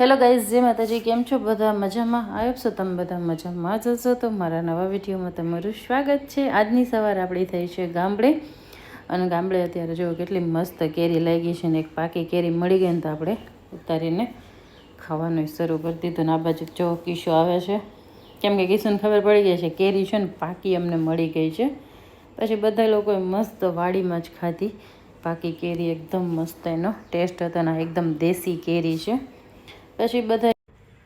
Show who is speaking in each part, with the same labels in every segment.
Speaker 1: Hello guys જે માતાજી, કેમ છો? બધા મજામાં? આવ્યો છો તમે બધા મજામાં જ હશો. તો મારા નવા વિડીયોમાં તમારું સ્વાગત છે. આજની સવાર આપણી થઈ છે ગામડે. અને ગામડે અત્યારે જો કેટલી મસ્ત કેરી લાગી છે ને એક પાકી કેરી મળી ગઈ ને તો આપણે ઉતારીને ખાવાનું શરૂ કરી દીધું. ને આ બાજુ જો કિસ્સો આવે છે. કેમ કે કિશુને ખબર પડી ગઈ છે, કેરી છે ને પાકી અમને મળી ગઈ છે. પછી બધા લોકોએ મસ્ત વાડીમાં જ ખાધી. પાકી કેરી એકદમ મસ્ત એનો ટેસ્ટ હતો ને એકદમ દેશી કેરી છે. પછી બધા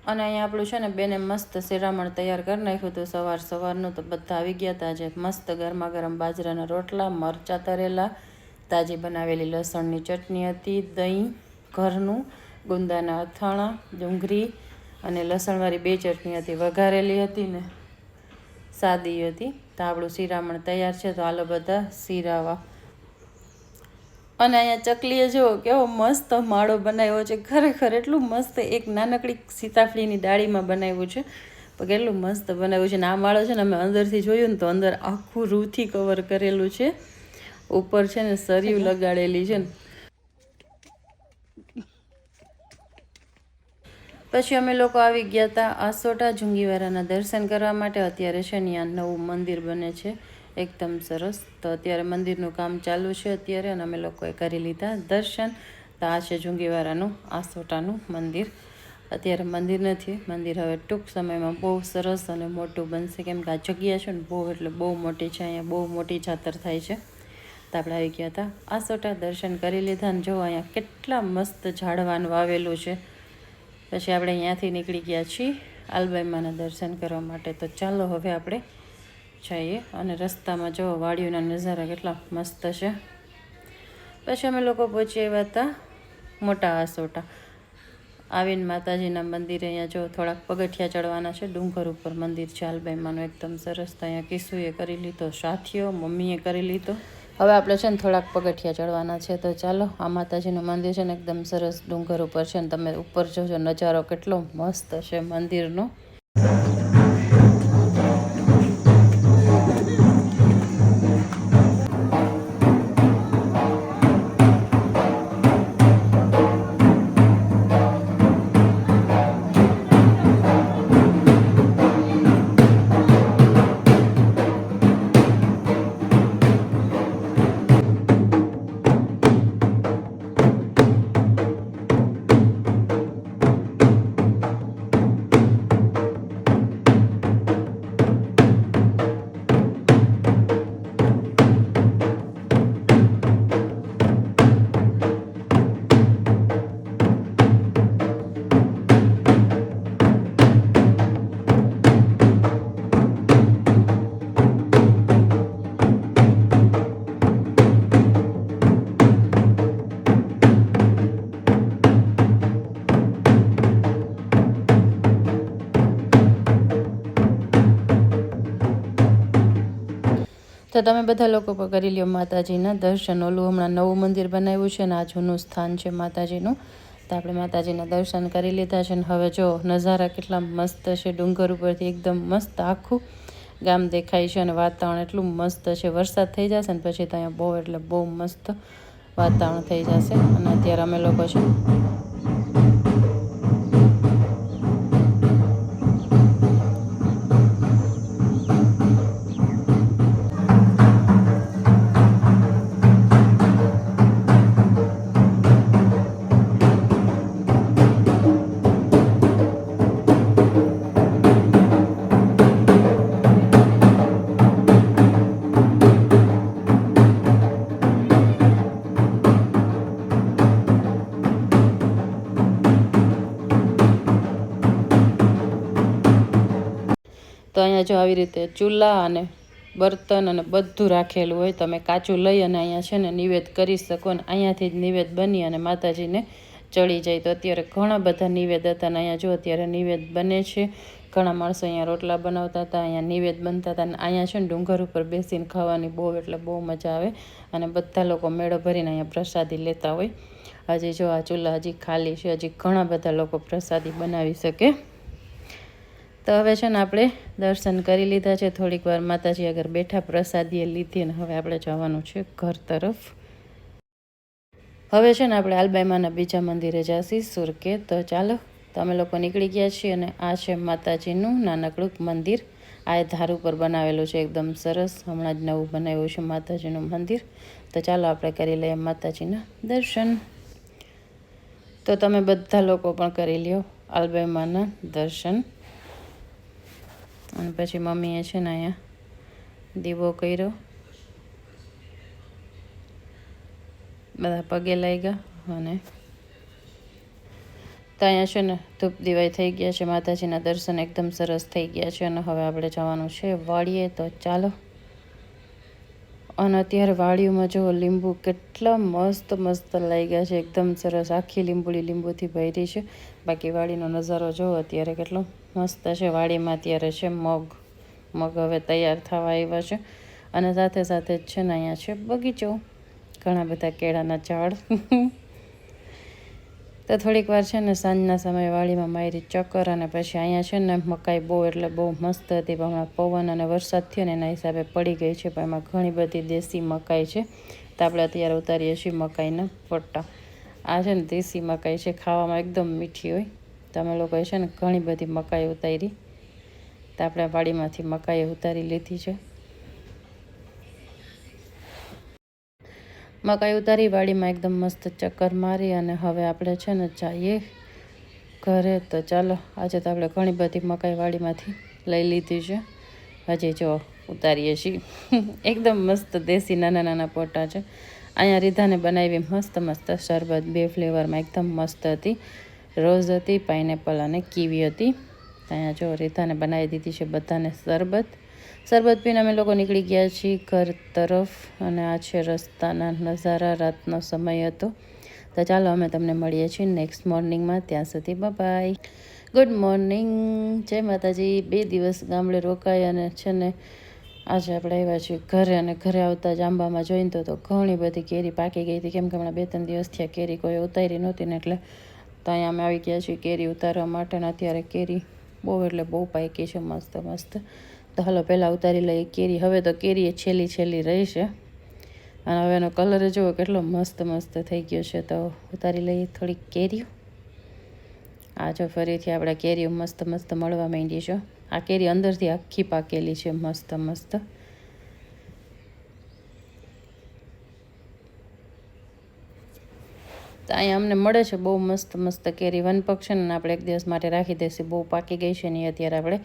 Speaker 1: અને અહીંયા આપણું છે ને બેને મસ્ત શેરામણ તૈયાર કરી નાખ્યું હતું. સવાર સવારનું તો બધા આવી ગયા હતા. આજે મસ્ત ગરમા ગરમ બાજરાના રોટલા, મરચાં તરેલા, તાજી બનાવેલી લસણની ચટણી હતી, દહીં, ઘરનું, ગુંદાના અથાણા, ડુંગળી અને લસણવાળી બે ચટણી હતી. વઘારેલી હતી ને સાદી હતી. તો આપણું શિરામણ તૈયાર છે. તો હાલો બધા શીરાવા અને અહીંયા ચકલીએ જુઓ કેવો મસ્ત માળો બનાવ્યો છે. ખરેખર એટલું મસ્ત એક નાનકડી સીતાફળીની ડાળીમાં બનાવ્યું છે. પણ કેટલું મસ્ત બનાવ્યું છે. ને આ માળો છે ને અમે અંદરથી જોયું ને તો અંદર આખું રૂથી કવર કરેલું છે. ઉપર છે ને સરિયું લગાડેલી છે ને. પછી અમે લોકો આવી ગયા હતા આસોટા જુંગીવારાના દર્શન કરવા માટે. અત્યારે છે ને નવું મંદિર બને છે. એકદમ સરસ. તો અત્યારે મંદિરનું કામ ચાલુ છે અત્યારે અને અમે લોકોએ કરી લીધા દર્શન. તો આ છે જુંગીવારાનું, આસોટાનું મંદિર. અત્યારે મંદિર નથી, મંદિર હવે ટૂંક સમયમાં બહુ સરસ અને મોટું બનશે. કેમ કે આ જગ્યા છે ને બહુ, એટલે બહુ મોટી છે, અહીંયા બહુ મોટી જાતર થાય છે. તો આપણે આવી ગયા હતા. આસોટા દર્શન કરી લીધા અને જો અહીંયા કેટલા મસ્ત ઝાડવાનું વાવેલું છે. પછી આપણે અહીંયાથી નીકળી ગયા છીએ આલબાઈમાના દર્શન કરવા માટે. તો ચાલો હવે આપણે જઈએ અને રસ્તામાં જો વાડીઓના નજારા કેટલા મસ્ત છે. પછી અમે લોકો પહોંચી આવ્યા હતા મોટા આસોટા આવીને માતાજીના મંદિરે અહીંયા જો થોડાક પગથિયા ચડવાના છે. ડુંગર ઉપર મંદિર છે. હાલબાઈમાંનું એકદમ સરસ તો અહીંયા કિસુએ કરી લીધો, સાથીઓ, મમ્મીએ કરી લીધો. હવે આપણે છે ને થોડાક પગથિયા ચડવાના છે તો ચાલો, આ માતાજીનું મંદિર છે ને એકદમ સરસ ડુંગર ઉપર છે ને તમે ઉપર જોજો, નજારો કેટલો મસ્ત છે મંદિરનો. તો તમે બધા લોકો પણ કરી લ્યો માતાજીના દર્શન. ઓલું હમણાં નવું મંદિર બનાવ્યું છે ને આ જૂનું સ્થાન છે માતાજીનું. તો આપણે માતાજીના દર્શન કરી લીધા છે ને હવે જો નજારા કેટલા મસ્ત છે. ડુંગર ઉપરથી એકદમ મસ્ત આખું ગામ દેખાય છે અને વાતાવરણ એટલું મસ્ત છે. વરસાદ થઈ જશે ને પછી તો અહીંયા બહુ એટલે બહુ મસ્ત વાતાવરણ થઈ જશે. અને અત્યારે અમે લોકો છે તો અહીંયા જો આવી રીતે ચૂલા અને બર્તન અને બધું રાખેલું હોય, તમે કાચું લઈ અને અહીંયા છે ને નિવેદ કરી શકો અને અહીંયાથી જ નિવેદ બની અને માતાજીને ચડી જાય. તો અત્યારે ઘણા બધા નિવેદ હતા અને અહીંયા જો અત્યારે નિવેદ બને છે. ઘણા માણસો અહીંયા રોટલા બનાવતા હતા, અહીંયા નિવેદ બનતા હતા અને અહીંયા છે ને ડુંગર ઉપર બેસીને ખાવાની બહુ, એટલે બહુ મજા આવે અને બધા લોકો મેળો ભરીને અહીંયા પ્રસાદી લેતા હોય. હજી જો આ ચૂલા હજી ખાલી છે, હજી ઘણા બધા લોકો પ્રસાદી બનાવી શકે. તો હવે છે ને આપણે દર્શન કરી લીધા છે. થોડીક વાર માતાજી આગળ બેઠા પ્રસાદીએ લીધી અને હવે આપણે જવાનું છે ઘર તરફ. હવે છે ને આપણે આલબાઈમાના બીજા મંદિરે જાશી, સુરકે. તો ચાલો, તો અમે લોકો નીકળી ગયા છીએ અને આ છે માતાજીનું નાનકડું મંદિર. આ એ ધાર ઉપર બનાવેલું છે, એકદમ સરસ. હમણાં જ નવું બનાવ્યું છે માતાજીનું મંદિર. તો ચાલો આપણે કરી લઈએ માતાજીના દર્શન. તો તમે બધા લોકો પણ કરી લ્યો આલબેમાના દર્શન. અને પછી મમ્મીએ છે ને અહીંયા દીવો કર્યો. બધા પગે લાગ્યા અને તો અહીંયા છે ને ધૂપ દિવાઈ થઈ ગયા છે. માતાજીના દર્શન એકદમ સરસ થઈ ગયા છે અને હવે આપણે જવાનું છે. વાળીએ તો ચાલો. અને અત્યારે વાડીઓમાં જુઓ લીંબુ કેટલા મસ્ત મસ્ત લાગ્યા છે. એકદમ સરસ. આખી લીંબુડી લીંબુથી ભરી છે. બાકી વાડીનો નજારો જુઓ અત્યારે કેટલો મસ્ત છે. વાડીમાં અત્યારે છે મગ. મગ હવે તૈયાર થવા આવ્યા છે. અને સાથે સાથે જ છે ને અહીંયા છે બગીચો. ઘણા બધા કેળાના ઝાડ. તો થોડીક વાર છે ને સાંજના સમયે વાડીમાં મારી ચક્કર અને પછી અહીંયા છે ને મકાઈ બહુ એટલે બહુ મસ્ત હતી, પણ હમણાં પવન અને વરસાદ થયો ને એના હિસાબે પડી ગઈ છે, પણ એમાં ઘણી બધી દેશી મકાઈ છે. તો આપણે અત્યારે ઉતારીએ છીએ મકાઈના પટ્ટા. આ છે ને દેશી મકાઈ છે, ખાવામાં એકદમ મીઠી હોય. તમે લોકોએ છે ને ઘણી બધી મકાઈ ઉતારી. તો આપણે વાડીમાંથી મકાઈ ઉતારી લીધી છે. મકાઈ ઉતારી વાડીમાં એકદમ મસ્ત ચક્કર મારી અને હવે આપણે છે ને જઈએ ઘરે. તો ચાલો, આજે તો આપણે ઘણી બધી મકાઈ વાડીમાંથી લઈ લીધી છે. હજી જો ઉતારીએ છીએ. એકદમ મસ્ત દેશી નાના નાના પોટા છે. અહીંયા રીધાને બનાવી મસ્ત મસ્ત શરબત, બે ફ્લેવરમાં એકદમ મસ્ત હતી. રોઝ હતી, પાઇનેપલ અને કીવી હતી. અહીંયા જો રીધાને બનાવી દીધી છે બધાને શરબત. શરબત પીને અમે લોકો નીકળી ગયા છીએ ઘર તરફ અને આ છે રસ્તાના નજારા રાતનો સમય હતો. તો ચાલો અમે તમને મળીએ છીએ નેક્સ્ટ મોર્નિંગમાં ત્યાં સુધી બાય ગુડ મોર્નિંગ જય માતાજી. બે દિવસ ગામડે રોકાય અને છે ને આજે આપણે આવ્યા છીએ ઘરે અને ઘરે આવતા જ આંબામાં જોઈને તો ઘણી બધી કેરી પાકી ગઈ હતી. કેમ કે હમણાં બે ત્રણ દિવસ થયા કેરી કોઈ ઉતારી નહોતી ને એટલે તો અહીંયા અમે આવી ગયા છીએ કેરી ઉતારવા માટે અને અત્યારે કેરી બહુ એટલે બહુ પાકી છે. મસ્ત મસ્ત. તો હાલો, પહેલાં ઉતારી લઈએ કેરી. હવે તો કેરી એ છેલ્લી છેલ્લી રહી છે. અને હવે એનો કલર જુઓ કેટલો મસ્ત મસ્ત થઈ ગયો છે. તો ઉતારી લઈએ થોડીક કેરીઓ. આ જો ફરીથી આપણે કેરીઓ મસ્ત મસ્ત મળવા માંડી છે. આ કેરી અંદરથી આખી પાકેલી છે, મસ્ત મસ્ત. અહીંયા અમને મળે છે બહુ મસ્ત મસ્ત કેરી. વન ને આપણે એક દિવસ માટે રાખી દઈશું. બહુ પાકી ગઈ છે ને અત્યારે આપણે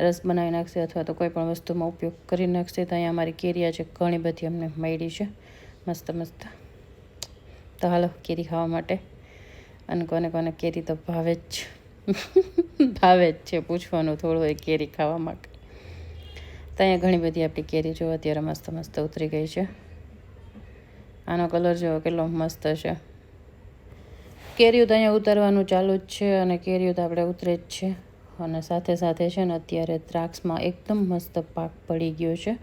Speaker 1: રસ બનાવી નાખશે અથવા તો કોઈ પણ વસ્તુમાં ઉપયોગ કરી નાખશે. તો અહીંયા અમારી કેરીયા છે, ઘણી બધી અમને મળી છે. મસ્ત મસ્ત. તો હાલો, કેરી ખાવા માટે. અને કોને કોને કેરી તો ભાવે જ ભાવે જ છે, પૂછવાનું થોડું એ કેરી ખાવા માટે. તો અહીંયા ઘણી બધી આપણી કેરી જો અત્યારે મસ્ત મસ્ત ઉતરી ગઈ છે. આનો કલર જો કેટલો મસ્ત છે. કેરીઓ તો અહીંયા ઉતારવાનું ચાલુ જ છે અને કેરીઓ તો આપણે ઉતરે જ છે. અને સાથે સાથે છે ને અત્યારે દ્રાક્ષમાં એકદમ મસ્ત પાક પડી ગયો છે.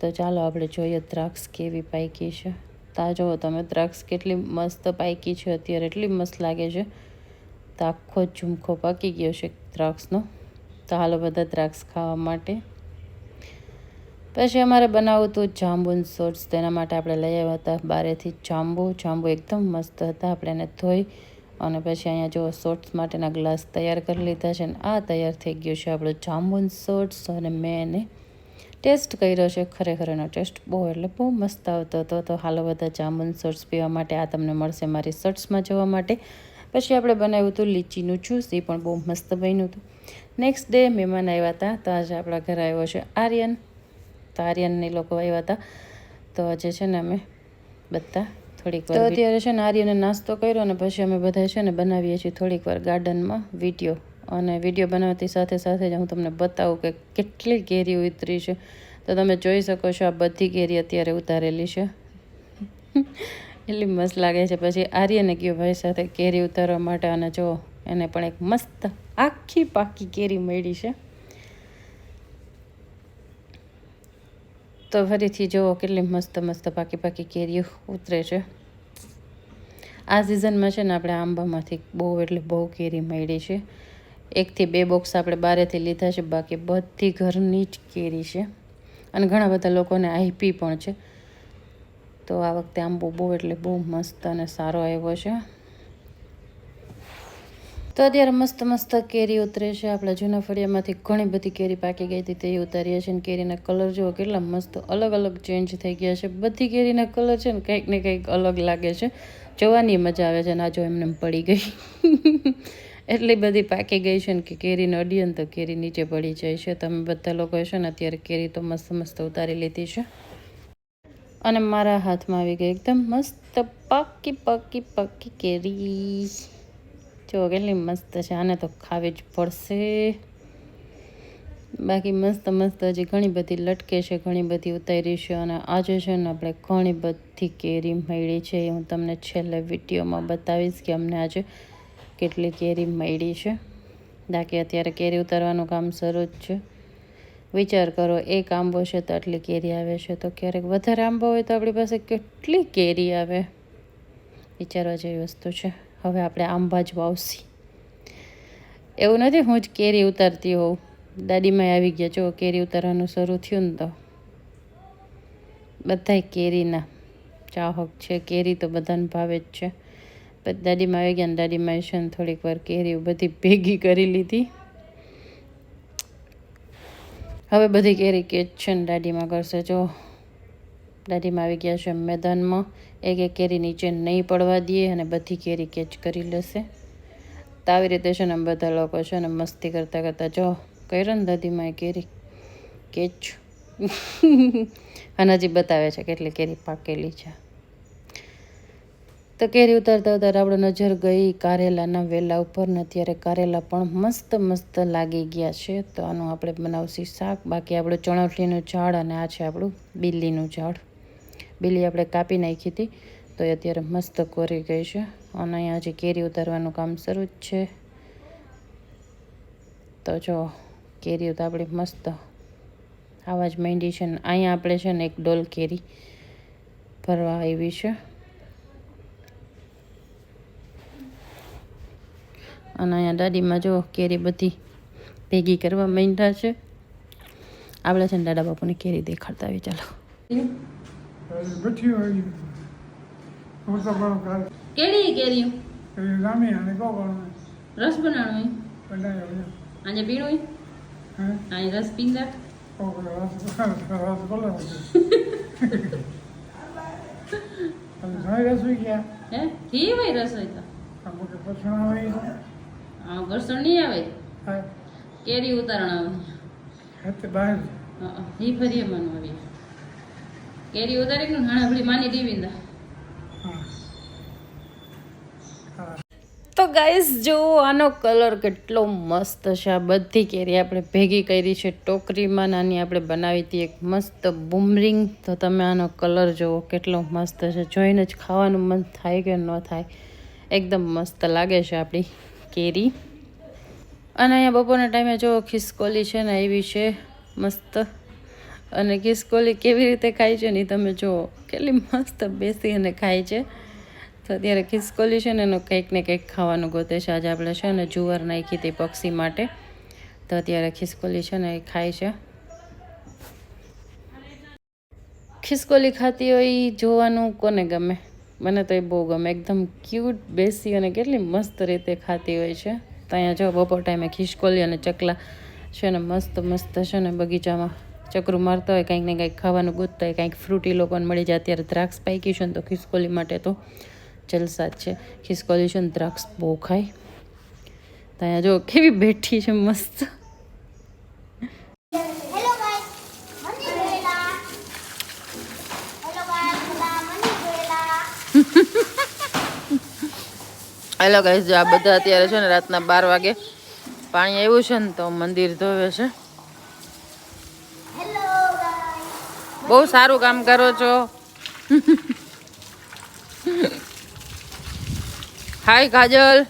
Speaker 1: તો ચાલો આપણે જોઈએ દ્રાક્ષ કેવી પાકી છે. તા જુઓ તમે, દ્રાક્ષ કેટલી મસ્ત પાકી છે, અત્યારે એટલી મસ્ત લાગે છે. તો આખો ઝુમખો પાકી ગયો છે દ્રાક્ષનો. તો હાલો બધા દ્રાક્ષ ખાવા માટે. પછી અમારે બનાવવું હતું જાંબુન સોટ્સ, તેના માટે આપણે લઈ આવ્યા હતા બારેથી જાંબુ. જાંબુ એકદમ મસ્ત હતા, આપણે એને ધોઈ અને પછી અહીંયા જો શોર્ટ્સ માટેના ગ્લાસ તૈયાર કરી લીધા છે ને આ તૈયાર થઈ ગયું છે આપણું જાંબુન શોર્ટ્સ અને મેં એને ટેસ્ટ કર્યો છે. ખરેખર એનો ટેસ્ટ બહુ એટલે બહુ મસ્ત આવતો હતો. તો હાલો બધા જાંબુન શોર્ટ્સ પીવા માટે આ તમને મળશે મારી શર્ટ્સમાં જવા માટે. પછી આપણે બનાવ્યું હતું લીચીનું જ્યુસ એ પણ બહુ મસ્ત બન્યું હતું. નેક્સ્ટ ડે મહેમાન આવ્યા હતા. તો આજે આપણા ઘરે આવ્યો છે આર્યન. તો આર્યનની લોકો આવ્યા હતા. તો આજે છે ને અમે બધા થોડીક વાર તો અત્યારે છે ને આર્યને નાસ્તો કર્યો અને પછી અમે બધા છે ને બનાવીએ છીએ થોડીક વાર ગાર્ડનમાં વીડિયો. અને વીડિયો બનાવતી સાથે સાથે જ હું તમને બતાવું કે કેટલી કેરી ઉતરી છે. તો તમે જોઈ શકો છો આ બધી કેરી અત્યારે ઉતારેલી છે. એટલી મસ્ત લાગે છે. પછી આર્યને ગયો ભાઈ સાથે કેરી ઉતારવા માટે અને જો એને પણ એક મસ્ત આખી પાકી કેરી મળી છે. તો ફરીથી જુઓ કેટલી મસ્ત મસ્ત પાકી પાકી કેરીઓ ઉતરે છે. આ સિઝનમાં છે ને આપણે આંબામાંથી બહુ એટલે બહુ કેરી મળી છે. એકથી બે બોક્સ આપણે બારેથી લીધા છે, બાકી બધી ઘરની જ કેરી છે. અને ઘણા બધા લોકોને આઈપી પણ છે. તો આ વખતે આંબો બહુ એટલે બહુ મસ્ત અને સારો આવ્યો છે. તો અત્યારે મસ્ત મસ્ત કેરી ઉતરે છે. આપણા જૂના ફળિયામાંથી ઘણી બધી કેરી પાકી ગઈ હતી. તે ઉતારીએ છીએ અને કેરીના કલર જુઓ કેટલા મસ્ત અલગ અલગ ચેન્જ થઈ ગયા છે. બધી કેરીના કલર છે ને કંઈક ને કંઈક અલગ લાગે છે. જોવાની મજા આવે છે ને આ જો એમને પડી ગઈ. એટલી બધી પાકી ગઈ છે ને કે કેરી નડીએ ને તો કેરી નીચે પડી જાય છે. તમે બધા લોકો છે ને અત્યારે કેરી તો મસ્ત મસ્ત ઉતારી લીધી છે. અને મારા હાથમાં આવી ગઈ એકદમ મસ્ત પાકી પાકી પાકી કેરી. જો કેટલી મસ્ત છે. આને તો ખાવી જ પડશે. બાકી મસ્ત મસ્ત હજી ઘણી બધી લટકે છે, ઘણી બધી ઉતારી છે અને આજે છે ને આપણે ઘણી બધી કેરી મળી છે. એ હું તમને છેલ્લે વિડીયોમાં બતાવીશ કે અમને આજે કેટલી કેરી મળી છે. બાકી અત્યારે કેરી ઉતારવાનું કામ શરૂ જ છે. વિચાર કરો, એક આંબો છે તો આટલી કેરી આવે છે. તો ક્યારેક વધારે આંબો હોય તો આપણી પાસે કેટલી કેરી આવે? વિચારવા જેવી વસ્તુ છે. હવે આપણે આંબા જ વાવશી એવું નથી હું જ કેરી ઉતારતી હોઉં. દાદીમાં આવી ગયા, જો કેરી ઉતારવાનું શરૂ થયું ને તો. બધા કેરીના ચાહક છે, કેરી તો બધાને ભાવે જ છે. પછી દાદીમાં આવી ગયા ને દાદીમાં છે ને થોડીક વાર કેરી બધી ભેગી કરી લીધી. હવે બધી કેરી કેચ છે ને દાદીમાં કરશે જો. દાદીમાં આવી ગયા છે મેદાનમાં એક એક કેરી નીચે નહીં પડવા દઈએ અને બધી કેરી કેચ કરી લેશે. તો આવી રીતે છે ને બધા લોકો છે ને મસ્તી કરતાં કરતાં જો કર્યો ને દાદીમાં કેરી? કેચ. અને હજી બતાવે છે કેટલી કેરી પાકેલી છે. તો કેરી ઉતારતા ઉતાર આપણે નજર ગઈ, કારેલાના વેલા ઉપર ને અત્યારે કારેલા પણ મસ્ત મસ્ત લાગી ગયા છે. તો આનું આપણે બનાવશું શાક, બાકી આપણું ચણોટલીનું ઝાડ અને આ છે આપણું બિલ્લીનું ઝાડ. બિલ્લી આપણે કાપી નાખી હતી. તો એ અત્યારે મસ્ત કોરી ગઈ છે. અને અહીંયા હજી કેરી ઉતારવાનું કામ શરૂ જ છે. તો જો, કેરીઓ તો આપણી મસ્ત આવા જ માંડી છે ને અહીંયા આપણે છે ને એક ડોલ કેરી ભરવા આવી છે. અને અહીંયા દાદીમાં જો કેરી બધી ભેગી કરવા માંડ્યા છે. આપણે છે ને દાદા બાપુને કેરી દેખાડતા આવી ચાલો.
Speaker 2: બઠી હોય? હું તો પણ કાલ
Speaker 1: કેળી કેરી
Speaker 2: લાંબી અને કહો પણ
Speaker 1: રસ બનાવવાનો
Speaker 2: બનાવ્યો
Speaker 1: આજે પીણું આજે રસ પીંદા આવે કેરી ઉતારણ આવે
Speaker 2: હાથે બહાર.
Speaker 1: ઈ ફરીએ મન આવી. કેરી ઉતારી ને હાણા ભળી માની દીવીંદા તો ગાઈસ જો આનો કલર કેટલો મસ્ત છે. આ બધી કેરી આપણે ભેગી કરી છે. ટોકરીમાં નાની આપણે બનાવી હતી એક મસ્ત બુમરિંગ. તો તમે આનો કલર જુઓ કેટલો મસ્ત છે. જોઈને જ ખાવાનું મન થાય કે ન થાય. એકદમ મસ્ત લાગે છે આપણી કેરી. અને અહીંયા બપોરના ટાઈમે જો ખિસકોલી છે ને એવી છે. મસ્ત. અને ખિસકોલી કેવી રીતે ખાય છે ને તમે જુઓ કેટલી મસ્ત બેસી અને ખાય છે. તો અત્યારે ખિસકોલી છે ને એનો કંઈક ને કંઈક ખાવાનું ગોતે છે. આજે આપણે છે ને જુવાર નાખી તે પક્ષી માટે. તો અત્યારે ખિસકોલી છે ને એ ખાય છે. ખિસકોલી ખાતી હોય એ જોવાનું કોને ગમે? મને તો એ બહુ ગમે. એકદમ ક્યુટ બેસી અને કેટલી મસ્ત રીતે ખાતી હોય છે. તો અહીંયા જો બપોર ટાઈમે ખિસકોલી અને ચકલા છે ને મસ્ત મસ્ત છે ને બગીચામાં. ચકરું મારતા હોય કંઈક ને કંઈક ખાવાનું ગોતતા હોય કંઈક ફ્રૂટી લોકોને મળી જાય અત્યારે દ્રાક્ષ પાકી છે ને તો ખિસકોલી માટે તો જલસા જ છે. ખિસકોલી છે ને દ્રાક્ષ બહુ ખાય. તો અહીંયા જો કેવી બેઠી છે મસ્ત.
Speaker 3: હેલો ગાઈસ મની જોયેલા હેલો ગાઈસ બધા મની જોયેલા
Speaker 1: હેલો ગાઈસ જો આ બધા અત્યારે છે ને રાતના બાર વાગે પાણી આવ્યું છે ને તો મંદિર ધોવે છે. બહુ સારું કામ કરો છો. હાય, કાજલ.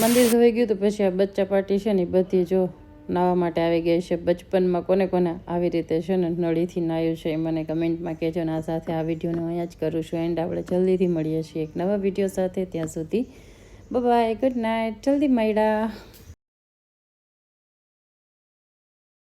Speaker 1: મંદિર ધોઈ ગયું તો પછી આ બચ્ચા પાર્ટી છે ને બધી જો નાહવા માટે આવી ગઈ છે. બચપનમાં કોને કોને આવી રીતે છે ને નળીથી નાહ્યું છે એ મને કમેન્ટમાં કહેજો ને આ સાથે આ વિડીયોને અહીંયા જ કરું છું. એન્ડ આપણે જલ્દીથી મળીએ છીએ એક નવા વીડિયો સાથે. ત્યાં સુધી બાય ગુડ નાઇટ જલ્દી મળ્યા.